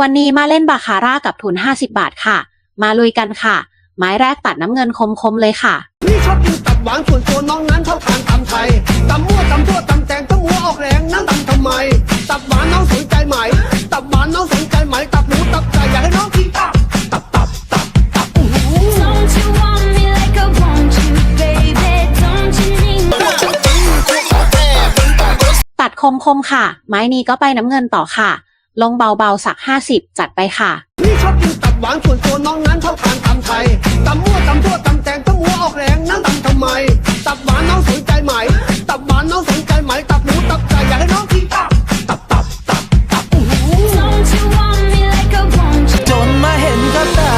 วันนี้มาเล่นบาคาร่ากับทุน 50 บาทค่ะ มาลุยกันค่ะ ไม้แรกตัดน้ำเงินคมๆเลยค่ะ พี่ชอบกินตับหวานส่วนตัวน้องนั้นชอบทานตำไทยตำมั่วตำทั่วตำแตงต้องหัวออกแรงนั่งตำทำไม ตับหวานน้องสนใจไหม ตับหวานน้องสนใจไหม ตับหมูตับไก่อยากให้น้องกินตับ ตับตับตับตับอู้หู Don't you want me like I want you, baby? Don't you need me? ตัดคมๆค่ะ ไม้นี้ก็ไปน้ำเงินต่อค่ะ ลงเบาๆสัก 50 จัดไปค่ะพี่ชอบกินตับหวานส่วนตัวน้องนั้นชอบทานตำไทยตำมั่วตำทั่วตำแตงต้องหัวออกแรงนั่งตำทำไม ตับหวานน้องสนใจไหม ตับหวานน้องสนใจไหม ตับหมูตับไก่อยากให้น้องกินตับ ตับตับตับตับโอู้หู Don't you want me like I want you? จนมาเห็นกับตา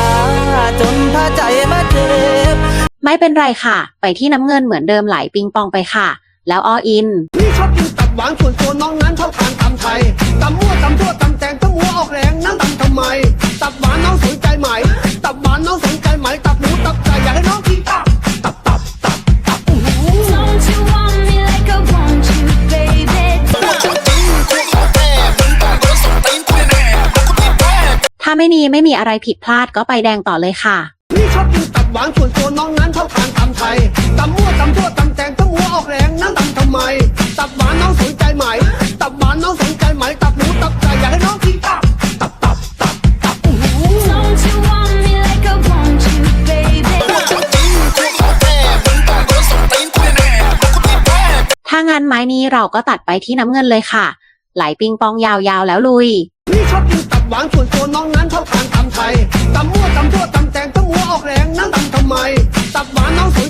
จนพาใจมาเจ็บ ไม่เป็นไรค่ะ ไปที่น้ำเงินเหมือนเดิมไหลปิงปองไปค่ะ แล้วออินพี่ชอบกินตับหวานส่วนตัวน้องนั้นชอบทาน ตับหวานน้องสนใจไหมตับหมูตับไก่อยากให้น้องกินตับตับตับตับตับโอู้หู Don't you want me like I want you, baby? ถ้าไม่นีไม่มีอะไรผิดพลาดก็ไปแดงต่อเลยค่ะพี่ชอบกินตับหวานส่วนตัวน้องนั้นชอบทานตำไทยตำมั่วตำทั่วตำแตงต้องหัวออกแรงนั่งตำทำไม ตับหวานน้องสนใจไหม ตับหวานน้องสนใจไหมตับางั้นไม้นี้เราก็ตัดไปที่น้ำเงินเลยค่ะ ไหลปิงปองยาวๆแล้วลุย นี่ชอบกินตับหวานส่วนตัวน้องนั้นชอบทานตำไทยตำมั่วตำทั่วตำแตงต้องหัวออกแรงนั่งตำทำไม ตับหวานน้องสวย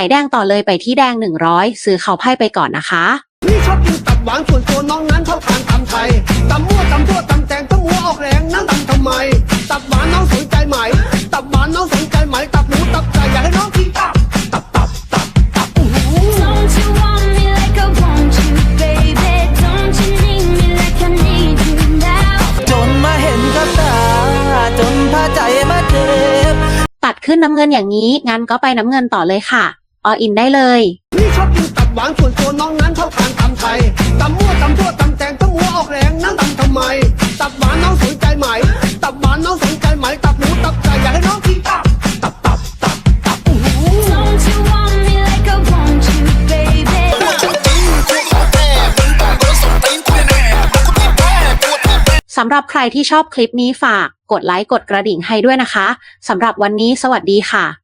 me? ไหลแดงต่อเลยไปที่แดง 100 ซื้อเขาไพ่ไปก่อนนะคะพี่ชอบกินตับหวานส่วนตัวน้องนั้นชอบทานตำไทยตำมั่วตำทั่วตำแตงต้องหัวออกแรงนั่งตำทำไม ตับหวานน้องสนใจไหม ตับหวานน้องสนใจไหม ตับหมูตับไก่อยากให้น้องกินตับ ตับตับตับตับอู้หู Don't you want me like I want you, baby? Don't you need me like I need you now? จนมาเห็นกับตา จนพาใจมาเจ็บ ตัดขึ้นน้ำเงินอย่างนี้ งั้นก็ไปน้ำเงินต่อเลยค่ะ ออินได้เลยพี่ชอบกินตับหวานส่วนตัวน้องนั้นชอบทานตำไทยตำมั่วตำทั่วตำแตงต้องหัวออกแรงนั่งตำทำไม ตับหวานน้องสนใจไหม ตับหวานน้องสนใจไหม ตับหมูตับไก่อยากให้น้องกินตับ ตับตับตับตับโอู้หู Don't you want me like I want you, baby? สำหรับใครที่ชอบคลิปนี้ฝาก กดไลค์กดกระดิ่งให้ด้วยนะคะ สำหรับวันนี้สวัสดีค่ะ